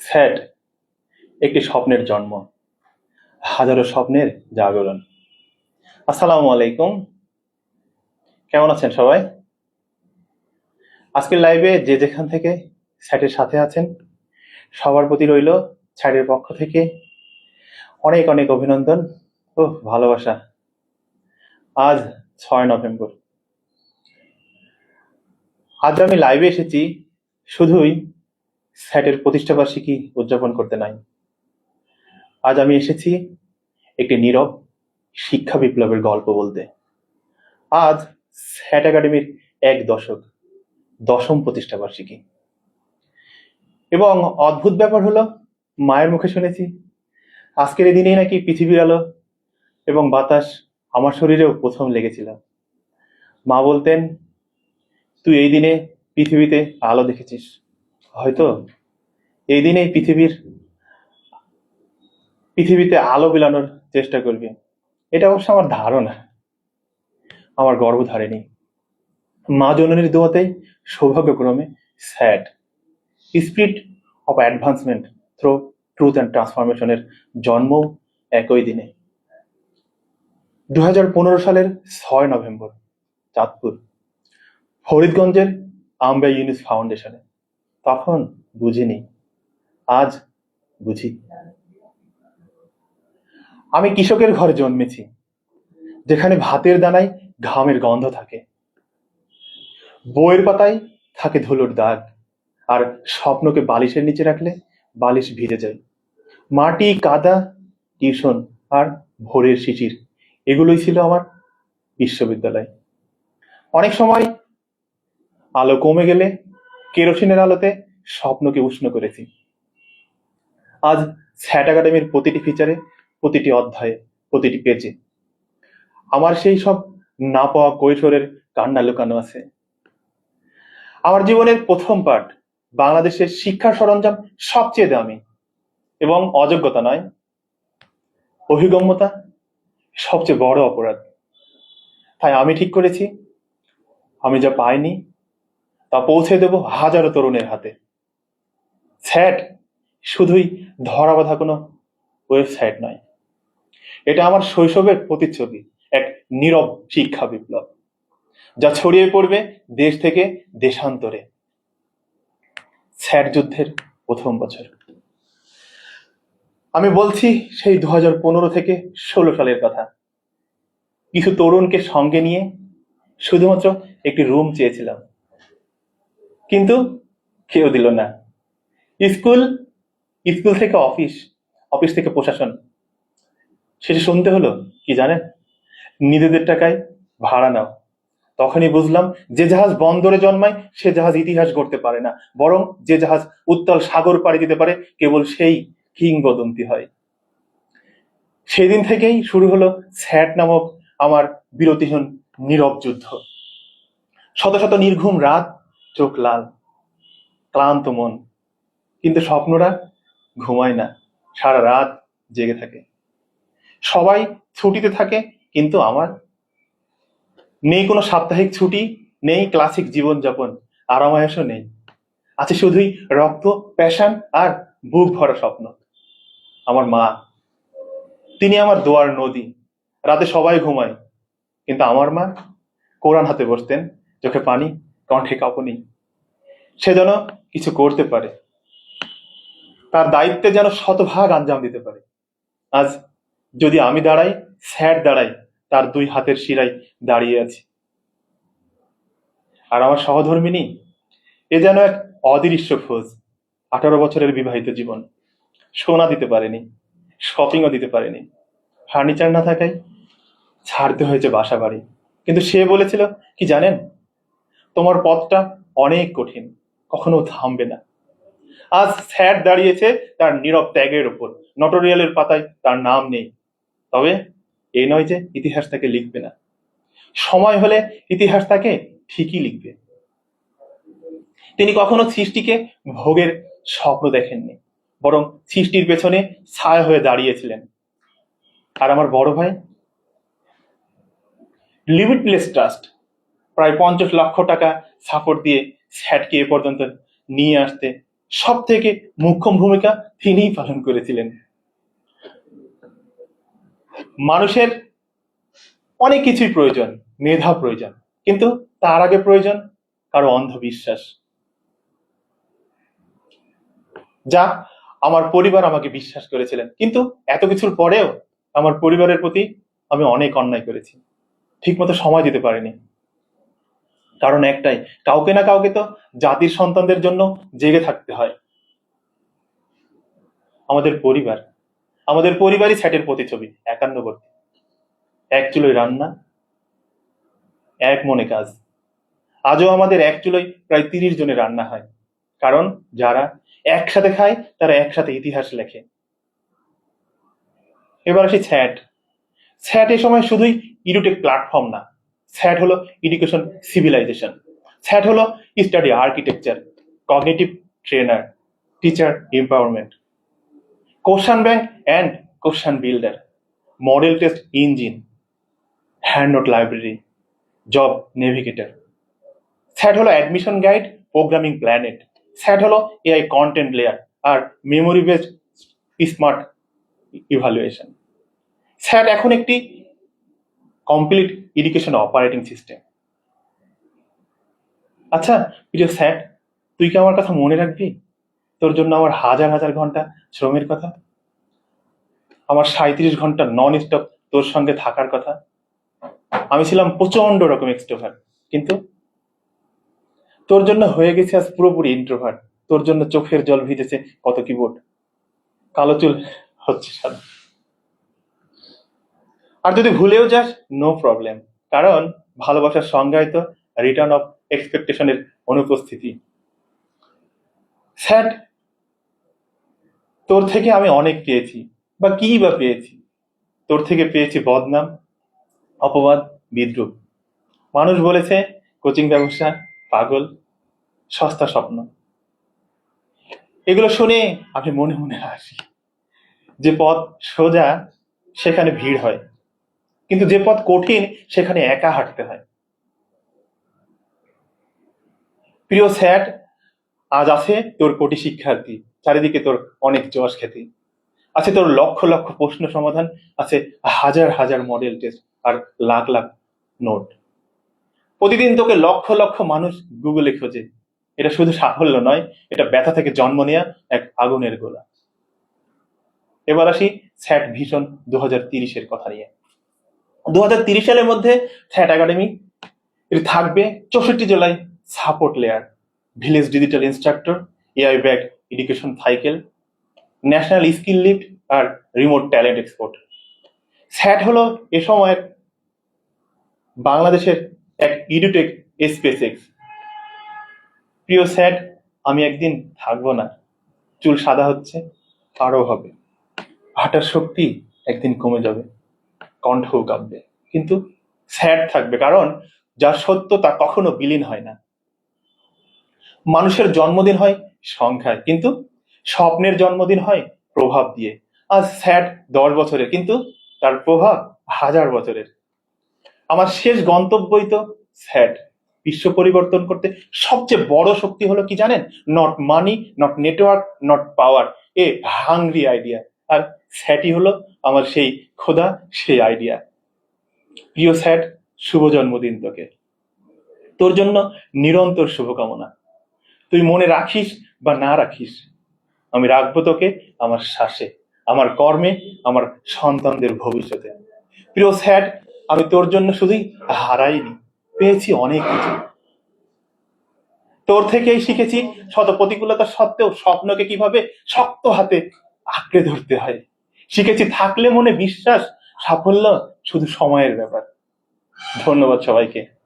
Sad একটি স্বপ্নের জন্ম, হাজারো স্বপ্নের জাগরণ। আসসালামু আলাইকুম। কেমন আছেন সবাই? আজকের লাইভে যে যেখান থেকে স্যাটের সাথে আছেন, সবার প্রতি রইল স্যাটের পক্ষ থেকে অনেক অনেক অভিনন্দন ও ভালোবাসা। আজ ছয় নভেম্বর। আজ আমি লাইভে এসেছি শুধুই স্যাটের প্রতিষ্ঠাবার্ষিকী উদযাপন করতে নাই। আজ আমি এসেছি একটি নীরব, শিক্ষা বিপ্লবের গল্প বলতে। আজ স্যাট একাডেমির এক দশক, দশম প্রতিষ্ঠাবার্ষিকী এবং অদ্ভুত ব্যাপার হলো, মায়ের মুখে শুনেছি, আজকের এই দিনেই নাকি পৃথিবীর আলো এবং বাতাস আমার শরীরেও প্রথম লেগেছিল। মা বলতেন, তুই এই দিনে পৃথিবীতে আলো দেখেছিস। হয়তো এই দিনেই পৃথিবীর, পৃথিবীতে আলো বিলানোর চেষ্টা করবে। এটা অবশ্য আমার ধারণা। আমার গর্ব ধারেনি মা জননীর দোয়াতেই সৌভাগ্যক্রমে SAT. Spirit of advancement through truth and ট্রান্সফরমেশনের জন্ম একই দিনে। দু হাজার পনেরো সালের ছয় নভেম্বর, চাঁদপুর, ফরিদগঞ্জের আম্বে ইউনিস ফাউন্ডেশনে। তখন বুঝিনি। আজ বুঝি। আমি কৃষকের ঘরে জন্মেছি, যেখানে ভাতের দানায় ঘামের গন্ধ থাকে। বইয়ের পাতায় থাকে ধুলোর দাগ, আর স্বপ্নকে বালিশের নিচে রাখলে বালিশ ভিজে যায়। মাটি, কাদা, টিউশন আর ভোরের শিশির, এগুলোই ছিল আমার বিশ্ববিদ্যালয়। অনেক সময় আলো কমে গেলে কেরোসিনের আলোতে স্বপ্নকে উষ্ণ করেছি। আজ স্যাট একাডেমির প্রতিটি ফিচারে, প্রতিটি অধ্যায়ে, প্রতিটি পেজে আমার সেই সব না পাওয়া কৈশোরের কান্না লুকানো আছে। আমার জীবনের প্রথম পাঠ বাংলাদেশের শিক্ষার সরঞ্জাম সবচেয়ে দামি এবং অযোগ্যতা নয় অভিগম্যতা সবচেয়ে বড় অপরাধ। তাই আমি ঠিক করেছি, আমি যা পাইনি তা পৌঁছে দেব হাজারো তরুণের হাতে। স্যাট শুধুই ধরা বাঁধা কোনো ওয়েবসাইট নয়। এটা আমার শৈশবের প্রতিচ্ছবি, এক নীরব শিক্ষা বিপ্লব, যা ছড়িয়ে পড়বে দেশ থেকে দেশান্তরে। স্যাট যুদ্ধের প্রথম বছর। আমি বলছি সেই দু থেকে ষোলো সালের কথা। কিছু তরুণকে সঙ্গে নিয়ে শুধুমাত্র একটি রুম চেয়েছিলাম। কিন্তু কেউ দিল না। স্কুল স্কুল থেকে অফিস অফিস থেকে প্রশাসন। শেষে শুনতে হলো, কি জানেন? নিজেদের টাকায় ভাড়া নাও। তখনই বুঝলাম, যে জাহাজ বন্দরে জন্মায়, সে জাহাজ ইতিহাস গড়তে পারে না। বরং যে জাহাজ উত্তাল সাগর পাড়ি দিতে পারে, কেবল সেই কিংবদন্তি হয়। সেদিন থেকেই শুরু হলো স্যাট নামক আমার বিরতিহীন নীরব যুদ্ধ। শত শত নির্ঘুম রাত চোখ লাল, ক্লান্ত মন। কিন্তু স্বপ্নরা ঘুমায় না, সারা রাত জেগে থাকে। সবাই ছুটিতে থাকে, কিন্তু আমার নেই কোনো সাপ্তাহিক ছুটি, নেই ক্লাসিক জীবনযাপন, আরামায়াসও নেই। আছে শুধুই রক্ত, প্যাশান আর বুক ভরা স্বপ্ন। আমার মা, তিনি আমার দোয়ার নদী, রাতে সবাই ঘুমায়, কিন্তু আমার মা কোরআন হাতে বসতেন, চোখে পানি কণ্ঠে কাঁপুনি সে যেন কিছু করতে পারে। তার দায়িত্বে যেন শতভাগ আঞ্জাম দিতে পারে। আজ যদি আমি দাঁড়াই, স্যার দাঁড়াই, তার দুই হাতের শিরায় দাঁড়িয়ে আছি। আর আমার সহধর্মিনী, এ যেন এক অদৃশ্য খোঁজ। আঠারো বছরের বিবাহিত জীবন। সোনা দিতে পারেনি শপিংও দিতে পারেনি। ফার্নিচার না থাকায় ছাড়তে হয়েছে বাসা বাড়ি কিন্তু সে বলেছিল, কি জানেন? তোমার পথটা অনেক কঠিন, কখনো থামবে না। আজ স্যার দাঁড়িয়েছে তার নীরব ত্যাগের উপর, নটোরিয়ালের পাতায় তার নাম নেই। তবে এ নয় যে ইতিহাস তাকে লিখবে না। সময় হলে ইতিহাস তাকে ঠিকই লিখবে। তিনি কখনো সৃষ্টিকে ভোগের স্বপ্ন দেখেননি, বরং সৃষ্টির পেছনে ছায়া হয়ে দাঁড়িয়েছিলেন। আর আমার বড় ভাই, লিমিটলেস ট্রাস্ট প্রায় পঞ্চাশ লক্ষ টাকা সাপোর্ট দিয়ে স্যাটকে এ পর্যন্ত নিয়ে আসতে সব থেকে মুখ্য ভূমিকা তিনিই পালন করেছিলেন। মানুষের অনেক কিছুই প্রয়োজন মেধা প্রয়োজন, কিন্তু তার আগে প্রয়োজন কারও অন্ধবিশ্বাস। যা আমার পরিবার আমাকে বিশ্বাস করেছিলেন, কিন্তু এত কিছুর পরেও আমার পরিবারের প্রতি আমি অনেক অন্যায় করেছি। ঠিকমতো সময় দিতে পারিনি। কারণ একটাই, কাউকে না কাউকে তো জাতির সন্তানদের জন্য জেগে থাকতে হয়। আমাদের পরিবার, আমাদের পরিবারই স্যাটের প্রতিছবি একান্নবর্তী এক চুলোয় রান্না, এক মনে কাজ। আজও আমাদের এক চুলোয় প্রায় তিরিশ জনের রান্না হয়। কারণ যারা একসাথে খায়, তারা একসাথে ইতিহাস লেখে। এবার আসি স্যাট। স্যাট এ সময় শুধুই ইডুটেক প্ল্যাটফর্ম না স্যাট হলো এডুকেশন সিভিলাইজেশন স্যাট হলো study architecture cognitive trainer teacher empowerment question bank and question builder model test engine hand note library job navigator SAT হলো admission guide programming planet SAT হলো এআই কন্টেন্ট লেয়ার আর memory based smart evaluation SAT এখন একটি complete education operating system আচ্ছা প্রিয় স্যাট তুই কি আমার কথা মনে রাখবি? তোর জন্য আমার হাজার হাজার ঘণ্টা শ্রমের কথা? আমার সাঁত্রিশ ঘণ্টা নন স্টপ তোর সঙ্গে থাকার কথা? আমি ছিলাম প্রচণ্ড রকম এক্সট্রোভার্ট কিন্তু তোর জন্য হয়ে গেছে আজ পুরোপুরি ইন্ট্রোভার্ট তোর জন্য চোখের জল ভিজেছে কত কিবোর্ড কালো চুল হচ্ছে সাদা। আর যদি ভুলেও যাস নো প্রবলেম কারণ ভালোবাসার সংজ্ঞায় তো রিটার্ন অফ এক্সপেকটেশনের অনুপস্থিতি। স্যাট তোর থেকে আমি অনেক পেয়েছি, বা কি বা পেয়েছি? তোর থেকে পেয়েছি বদনাম, অপবাদ, বিদ্রুপ। মানুষ বলেছে কোচিং ব্যবসা পাগল, সস্তা স্বপ্ন। এগুলো শুনে আমি মনে মনে হাসি। যে পথ সোজা, সেখানে ভিড় হয়। কিন্তু যে পথ কঠিন, সেখানে একা হাঁটতে হয়। প্রিয় স্যাট আজ আছে তোর কোটি শিক্ষার্থী, চারিদিকে তোর অনেক যশ খ্যাতি। আছে তোর লক্ষ লক্ষ প্রশ্ন সমাধান, আছে হাজার হাজার মডেল টেস্ট আর লাখ লাখ নোট প্রতিদিন তোকে লক্ষ লক্ষ মানুষ গুগলে খোঁজে। এটা শুধু সাফল্য নয়, এটা ব্যথা থেকে জন্ম নেয়া এক আগুনের গোলা। এবার আসি স্যাট ভিশন দু হাজার তিরিশের কথা নিয়ে। দু সালের মধ্যে স্যাট একাডেমি এর থাকবে চৌষট্টি জেলায় support layer village digital instructor AI bag education cycle national skill lift আর রিমোট ট্যালেন্ট এক্সপোর্ট স্যাট হলো এ সময়ের বাংলাদেশের এক ইডুটেক স্পেস এক্স প্রিয় স্যাট আমি একদিন থাকব না। চুল সাদা হচ্ছে আরও হবে। হাঁটার শক্তি একদিন কমে যাবে। কণ্ঠও কাঁপবে কিন্তু স্যাড থাকবে, কারণ যার সত্য তা কখনো বিলীন হয় না। মানুষের জন্মদিন হয় সংখ্যায়, কিন্তু স্বপ্নের জন্মদিন হয় প্রভাব দিয়ে। আজ স্যাড দশ বছরের, কিন্তু তার প্রভাব হাজার বছরের। আমার শেষ গন্তব্যই তো স্যাড বিশ্ব পরিবর্তন করতে সবচেয়ে বড় শক্তি হলো কি জানেন? Not money not network not power a hungry idea আর স্যাটই হলো আমার সেই খোদা, সেই আইডিয়া প্রিয় স্যাট শুভ জন্মদিন তোকে। তোর জন্য নিরন্তর শুভকামনা। তুই মনে রাখিস বা না রাখিস, আমি রাখব তোকে আমার শ্বাসে, আমার কর্মে, আমার সন্তানদের ভবিষ্যতে। প্রিয় স্যাট আমি তোর জন্য শুধুই হারাইনি, পেয়েছি অনেক কিছু। তোর থেকেই শিখেছি শত প্রতিকূলতা সত্ত্বেও স্বপ্নকে কীভাবে শক্ত হাতে আঁকড়ে ধরতে হয়। শিখেছি থাকলে মনে বিশ্বাস সাফল্য শুধু সময়ের ব্যাপার। ধন্যবাদ সবাইকে।